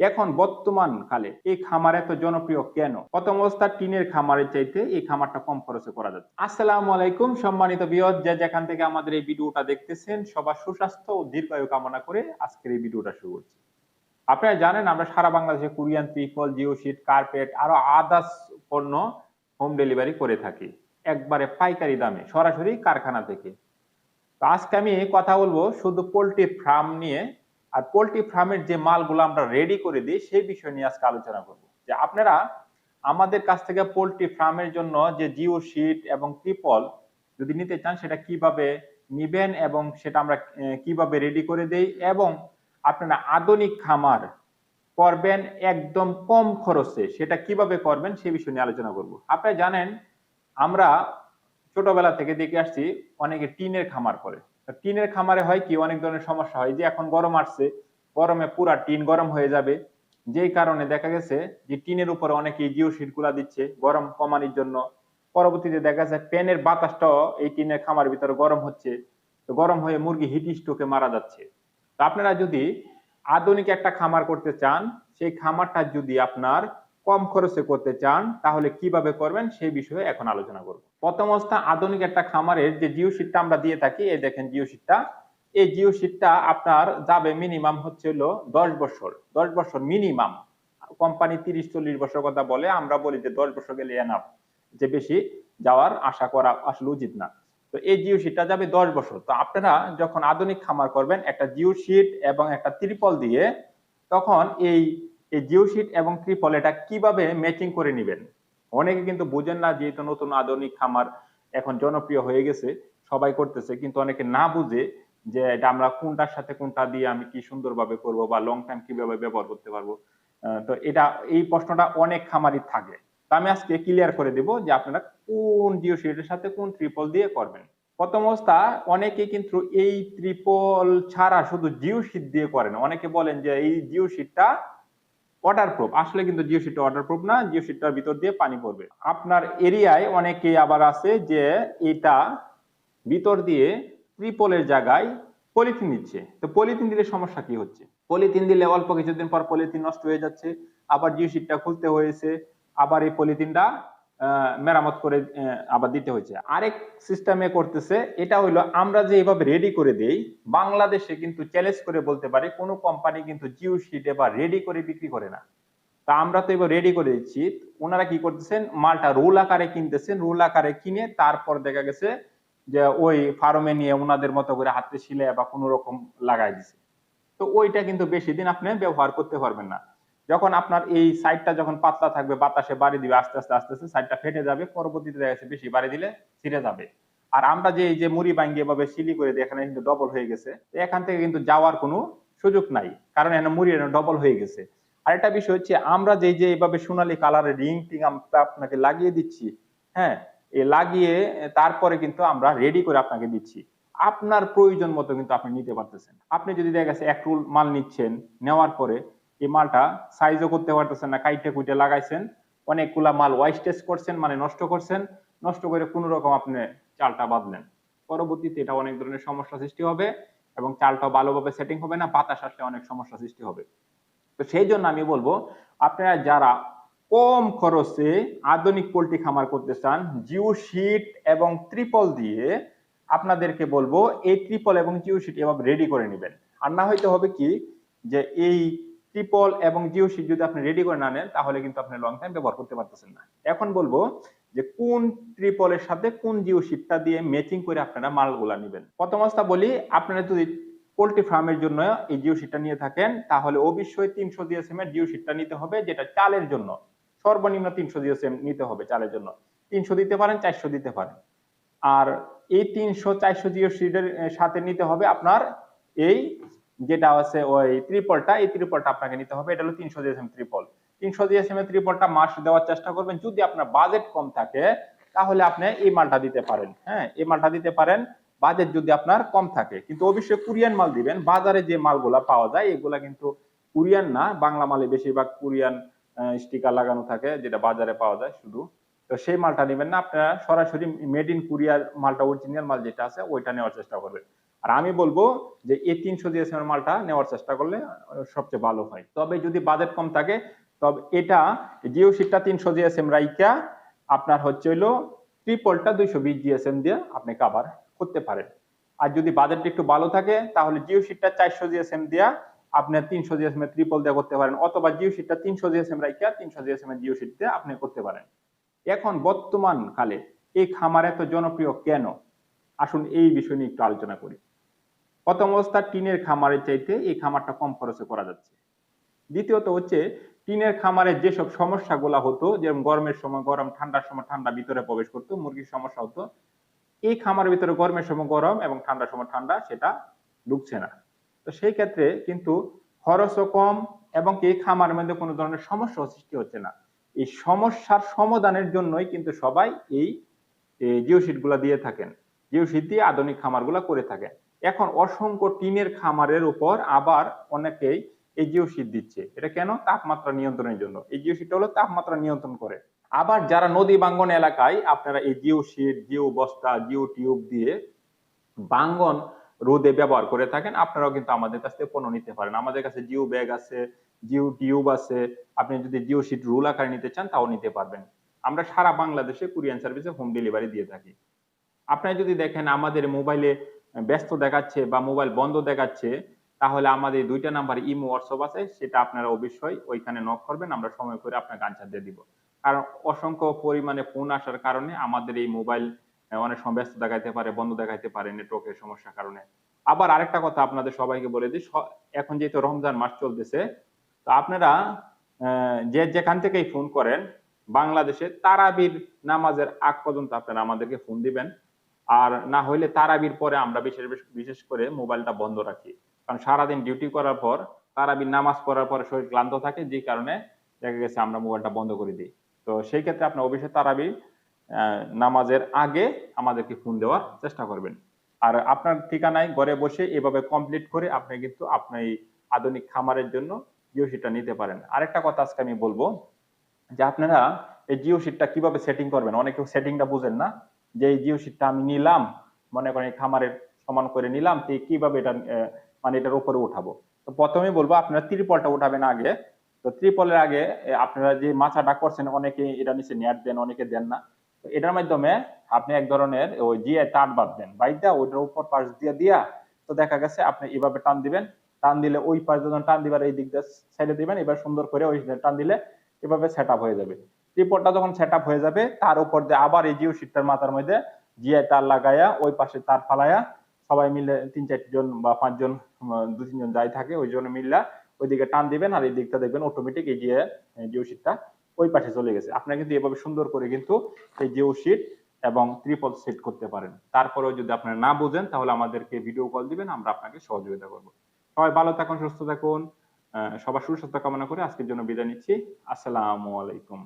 এখন বর্তমান কালে এই খামার এত জনপ্রিয় কেন? প্রথম অবস্থা টিনের খামারের চাইতে এই খামারটা কম খরচে করা যাচ্ছে। আসসালামু আলাইকুম, সম্মানিত বিয়ত যে যেখান থেকে আমাদের এই ভিডিওটা দেখতেছেন, সবার সুস্বাস্থ্য ও দীর্ঘায়ু কামনা করে আজকের এই ভিডিওটা শুরু করছি। আপনারা জানেন, আমরা সারা বাংলাদেশে কুরিয়ান ত্রিপল জিও শিট কার্পেট, আরও আদার্স পণ্য হোম ডেলিভারি করে থাকি। একবারে পাইকারি দামে, সরাসরি কারখানা থেকে। তো আজকে আমি কথা বলব শুধু পোল্ট্রি ফার্ম নিয়ে আর পোল্ট্রি ফার্মের যে মালগুলো আমরা রেডি করে দিই, সেই বিষয় নিয়ে আজকে আলোচনা করব। যে আপনারা আমাদের কাছ থেকে পোল্ট্রি ফার্মের জন্য যে জিও শিট এবং ত্রিপল যদি নিতে চান, সেটা কীভাবে নিবেন এবং সেটা আমরা কীভাবে রেডি করে দেই এবং আপনারা আধুনিক খামার করবেন একদম কম খরচে, সেটা কীভাবে করবেন সে বিষয় নিয়ে আলোচনা করব। আপনারা জানেন, আমরা ছোটবেলা থেকে দেখে আসছি, অনেকে টিনের খামার করে। টিনের খামারে হয় কি, অনেক ধরনের সমস্যা হয়। যে এখন গরম আসছে, গরমে পুরা টিন গরম হয়ে যাবে। যেই কারণে দেখা গেছে যে টিনের উপরে অনেকে জিও শিটগুলা দিচ্ছে গরম কমানোর জন্য। পরবর্তীতে দেখা যাচ্ছে ফ্যানের বাতাসটাও এই টিনের খামার ভিতরে গরম হচ্ছে। তো গরম হয়ে মুরগি হিট স্ট্রোকে মারা যাচ্ছে। তো আপনারা যদি আধুনিক একটা খামার করতে চান, সেই খামারটা যদি আপনার কম খরচে করতে চান, তাহলে কীভাবে করবেন সেই বিষয়ে এখন আলোচনা করব। প্রথম অবস্থা, আধুনিক একটা খামারের যে জিও আমরা দিয়ে থাকি, এই দেখেন জিও এই জিও আপনার যাবে মিনিমাম হচ্ছে হলো দশ বছর। দশ বছর মিনিমাম কোম্পানি তিরিশ, চল্লিশ বছর কথা বলে, আমরা বলি যে দশ বছর গেলে এনাফ যে বেশি যাওয়ার আশা করা আসলে উচিত না। তো এই জিও শিটটা যাবে দশ বছর। তো আপনারা যখন আধুনিক খামার করবেন, একটা জিও শিট এবং একটা ত্রিপল দিয়ে, তখন এই এই জিও শিট এবং ত্রিপল এটা কীভাবে ম্যাচিং করে নেবেন? অনেকে কিন্তু বুঝেন না, যেহেতু নতুন আধুনিক খামার এখন জনপ্রিয় হয়ে গেছে, সবাই করতেছে, কিন্তু অনেকে না বুঝে যে এটা আমরা কোনটার সাথে কোনটা দিয়ে আমি কি সুন্দরভাবে করব বা লং টাইম কীভাবে ব্যবহার করতে পারব। তো এটা, এই প্রশ্নটা অনেক খামারই থাকে। তো আমি আজকে ক্লিয়ার করে দেব যে আপনারা কোন জিও শিটের সাথে কোন ত্রিপল দিয়ে করবেন। প্রথম অবস্থা, অনেকে কিন্তু এই ত্রিপল ছাড়া শুধু জিও শিট দিয়ে করেন অনেকে বলেন যে এই জিও শিটটা ওয়াটার প্রুফ আসলে কিন্তু জিও শিটটা ওয়াটার প্রুফ না জিও শিটটার ভিতর দিয়ে পানি পড়বে। আপনার এরিয়ায় অনেকেই আবার আছে যে এটা ভিতর দিয়ে ত্রিপলের জায়গায় পলিথিন দিচ্ছে। তো পলিথিন দিলে সমস্যা কি হচ্ছে? পলিথিন দিলে অল্প কিছুদিন পর পলিথিন নষ্ট হয়ে যাচ্ছে, আবার জিও শিটটা খুলতে হয়েছে, আবার এই পলিথিনটা মেরামত করে আবার দিতে হয়েছে। আরেক সিস্টেমে করতেছে, এটা হইল আমরা যে এভাবে রেডি করে দেই, বাংলাদেশে কিন্তু চ্যালেঞ্জ করে বলতে পারি, কোনো কোম্পানি কিন্তু জিও শিটে বা রেডি করে বিক্রি করে না। তা আমরা তো এবার রেডি করে দিচ্ছি। ওনারা কি করতেছেন? মালটা রোল আকারে কিনতেছেন রোল আকারে কিনে তারপর দেখা গেছে যে ওই ফার্মে নিয়ে ওনাদের মতো করে হাতে শিলে বা কোনো রকম লাগাই দিছে। তো ওইটা কিন্তু বেশি দিন আপনি ব্যবহার করতে পারবেন না। যখন আপনার এই সাইডটা যখন পাতলা থাকবে, বাতাসে বাড়ি দিবে, আস্তে আস্তে আস্তে আস্তে সাইডটা ফেটে যাবে, পরবর্তীতে দেখা যাচ্ছে বেশি বাড়ি দিলে ছিঁড়ে যাবে। আর আমরা যে, এই যে মুড়ি ভাঙ্গি এভাবে সিলি করে দিই, এখানে কিন্তু ডবল হয়ে গেছে। এখান থেকে কিন্তু যাওয়ার কোনো সুযোগ নাই, কারণ এখানে মুড়ি ডবল হয়ে গেছে। আরেকটা বিষয় হচ্ছে, আমরা যে যে এইভাবে সোনালী কালারের রিং টিং আমরা আপনাকে লাগিয়ে দিচ্ছি হ্যাঁ এ লাগিয়ে তারপরে কিন্তু আমরা রেডি করে আপনাকে দিচ্ছি। আপনার প্রয়োজন মতো কিন্তু আপনি নিতে পারতেছেন। আপনি যদি দেখা গেছে এক রুল মাল নিচ্ছেন, নেওয়ার পরে এই মালটা সাইজও করতে পারতেছেন না, কাইটে কুইটে লাগাইছেন। অনেকগুলা মাল ওয়াইস্টেজ করছেন মানে নষ্ট করছেন। নষ্ট করে কোনো রকম আপনি চালটা বাঁধলেন। পরবর্তীতে এটা অনেক ধরনের সমস্যা সৃষ্টি হবে এবং চালটা ভালোভাবে সেটিং হবে না, বাতাস আসলে অনেক সমস্যা সৃষ্টি হবে। তো সেই জন্য আমি বলব, আপনারা যারা কম খরচে আধুনিক পোল্ট্রি খামার করতে চান জিও শিট এবং ত্রিপল দিয়ে আপনাদেরকে বলব, এই ত্রিপল এবং জিও শিট এভাবে রেডি করে নেবেন। আর না হয়তো হবে কি, যে এই ত্রিপল এবং জিও শিট যদি আপনি রেডি করে না নেন, তাহলে কিন্তু আপনি লং টাইম ব্যবহার করতে পারতেছেন না। এখন বলব যে কোন ত্রিপলের সাথে কোন জিও শিটটা দিয়ে ম্যাচিং করে আপনারা মালগুলা নেবেন। প্রথম অবস্থা বলি, আপনারা যদি পোল্ট্রি ফার্মের জন্য এই জিও শিটটা নিয়ে থাকেন, তাহলে অবশ্যই তিনশো জিএসএম এর জিও শিটটা নিতে হবে, যেটা চালের জন্য। সর্বনিম্ন তিনশো জিএসএম নিতে হবে চালের জন্য। তিনশো দিতে পারেন, চারশো দিতে পারেন। আর এই তিনশো, চারশো জিও শিটের সাথে নিতে হবে আপনার এই যেটা আছে ওই ত্রিপলটা এই ত্রিপলটা আপনাকে নিতে হবে। এটা হলো তিনশো জিএসএম ত্রিপল তিনশো জিএসএম এর ত্রিপলটা মাস দেওয়ার চেষ্টা করবেন। যদি আপনার বাজেট কম থাকে, তাহলে আপনি এই মালটা দিতে পারেন। হ্যাঁ এই মালটা দিতে পারেন। বাজেট যদি আপনার কম থাকে, কিন্তু অবশ্যই কোরিয়ান মাল দিবেন। বাজারে যে মালগুলা পাওয়া যায়, এগুলা কিন্তু কোরিয়ান না, বাংলা মালে বেশিরভাগ কোরিয়ান স্টিকার লাগানো থাকে, যেটা বাজারে পাওয়া যায় শুধু। তো সেই মালটা নেবেন না, আপনারা সরাসরি মেড ইন কোরিয়ার মালটা অরিজিনাল মাল যেটা আছে, ওইটা নেওয়ার চেষ্টা করবেন। আর আমি বলব যে এই তিনশো জিএসএম এর মালটা নেওয়ার চেষ্টা করলে সবচেয়ে ভালো হয়। তবে যদি বাজেট কম থাকে, তবে এটা জিও সিটটা তিনশো জিএসএম রাইকা আপনার হচ্ছে হইল ট্রিপলটা দুইশো বিশ জিএসএম দিয়ে আপনি কাভার করতে পারেন। আর যদি বাজেটটা একটু ভালো থাকে, তাহলে জিও সিটটা চারশো জিএসএম দিয়া আপনার তিনশো জিএসএম এর ট্রিপল দিয়ে করতে পারেন, অথবা জিও সিটটা তিনশো জিএসএম রাইকা তিনশো জিএসএম এর জিও সিট দিয়ে আপনি করতে পারেন। এখন বর্তমান কালে এই খামার এত জনপ্রিয় কেন? আসুন এই বিষয় নিয়ে একটু আলোচনা করি। প্রথম অবস্থা টিনের খামারের চাইতে এই খামারটা কম খরচে করা যাচ্ছে। দ্বিতীয়ত হচ্ছে, টিনের খামারে যেসব সমস্যাগুলো হতো, যেরকম গরমের সময়, গরম, ঠান্ডার সময় ঠান্ডা ভিতরে প্রবেশ করতো, মুরগির সমস্যা হতো, এই খামারের ভিতরে গরমের সময় গরম এবং ঠান্ডার সময় ঠান্ডা সেটা ঢুকছে না। তো সেই ক্ষেত্রে কিন্তু খরচও কম এবং এই খামারের মধ্যে কোনো ধরনের সমস্যা সৃষ্টি হচ্ছে না। এই সমস্যার সমাধানের জন্যই কিন্তু সবাই এই জিও গুলা দিয়ে থাকেন। জিও দিয়ে আধুনিক খামারগুলা করে থাকেন। এখন অসংখ্য টিনের খামারের উপর আবার অনেকেই এই শীত দিচ্ছে। এটা কেন? তাপমাত্রা নিয়ন্ত্রণের জন্য। এই শীতটা হলো তাপমাত্রা নিয়ন্ত্রণ করে। আবার যারা নদী বাঙ্গন এলাকায়, আপনারা এই জিও শীট জিও বস্তা জিও টিউব দিয়ে বাঙ্গন রোদে ব্যবহার করে থাকেন, আপনারাও কিন্তু আমাদের কাছ থেকে পণ্য নিতে পারেন। আমাদের কাছে জিও ব্যাগ আছে, জিও টিউব আছে, আপনি যদি জিও শীট রুল আকারে নিতে চান, তাও নিতে পারবেন। আমরা সারা বাংলাদেশে কুরিয়ান সার্ভিসে হোম ডেলিভারি দিয়ে থাকি। আপনি যদি দেখেন আমাদের মোবাইলে ব্যস্ত দেখাচ্ছে বা মোবাইল বন্ধ দেখাচ্ছে, তাহলে আমাদের দুইটা নাম্বার ইমো হোয়াটসঅ্যাপ আছে, সেটা আপনারা অবশ্যই ওইখানে নক করবেন, আমরা সময় করে আপনাকে আনসার দিয়ে দিব। কারণ অসংখ্য পরিমাণে ফোন আসার কারণে আমাদের এই মোবাইল অনেক সময় ব্যস্ত দেখাইতে পারে, বন্ধ দেখাইতে পারে নেটওয়ার্কের সমস্যার কারণে। আবার আরেকটা কথা আপনাদের সবাইকে বলে দিই এখন যেহেতু রমজান মাস চলতেছে, তো আপনারা যে যেখান থেকেই ফোন করেন, বাংলাদেশে তারাবির নামাজের আগ পর্যন্ত আপনারা আমাদেরকে ফোন দিবেন। আর না হইলে তারাবির পরে আমরা বিশেষ বিশেষ করে মোবাইলটা বন্ধ রাখি। কারণ সারাদিন ডিউটি করার পর, তারাবির নামাজ পড়ার পরে শরীর ক্লান্ত থাকে, যে কারণে দেখা গেছে আমরা মোবাইলটা বন্ধ করে দিই। তো সেই ক্ষেত্রে আপনার অবশ্যই তারাবি নামাজের আগে আমাদেরকে ফোন দেওয়ার চেষ্টা করবেন। আর আপনার ঠিকানায় ঘরে বসে এভাবে কমপ্লিট করে আপনি কিন্তু আপনার এই আধুনিক খামারের জন্য জিও সিটটা নিতে পারেন। আরেকটা কথা আজকে আমি বলব, যে আপনারা এই জিও সিটটা কীভাবে সেটিং করবেন? অনেকে সেটিংটা বুঝেন না। যে এই আমি নিলাম, মনে করেন খামারের সমান করে নিলাম তো কীভাবে এটা মানে এটার উপরে উঠাবো। তো প্রথমেই বলব, আপনারা ত্রিপলটা উঠাবেন আগে। তো ত্রিপলের আগে আপনারা যে মাছাটা করছেন, অনেকে এটা নিচে নেট দেন, অনেকে দেন না। তো এটার মাধ্যমে আপনি এক ধরনের ওই জিয়ে তার বাঁধবেন বাইদা ওইটার উপর পাশ দিয়ে দিয়া, তো দেখা গেছে আপনি এভাবে টান দিবেন। টান দিলে ওই পাশ যখন টান দিবার এই দিক দিয়ে ছেড়ে দিবেন, এবার সুন্দর করে ওই টান দিলে এভাবে সেট হয়ে যাবে। ত্রিপলটা যখন সেট হয়ে যাবে, তার উপর দিয়ে আবার এই জিও শিটটার মাথার মধ্যে জিয়ে তার লাগায়া, ওই পাশে তার ফালায়া, সবাই মিলে তিন চারজন বা পাঁচজন দু তিনজন যাই থাকে, ওই জন্য মিল্লা ওইদিকে টান দিবেন আর এই দিকটা দেখবেন অটোমেটিক এই যে জিও শিটটা ওই পাশে চলে গেছে। আপনারা কিন্তু এভাবে সুন্দর করে কিন্তু এই জিও শিট এবং ত্রিপল সেট করতে পারেন। তারপরেও যদি আপনারা না বুঝেন, তাহলে আমাদেরকে ভিডিও কল দিবেন, আমরা আপনাকে সহযোগিতা করব। সবাই ভালো থাকুন, সুস্থ থাকুন সবার সুস্বাস্থ্য কামনা করে আজকের জন্য বিদায় নিচ্ছি। আসসালামু আলাইকুম।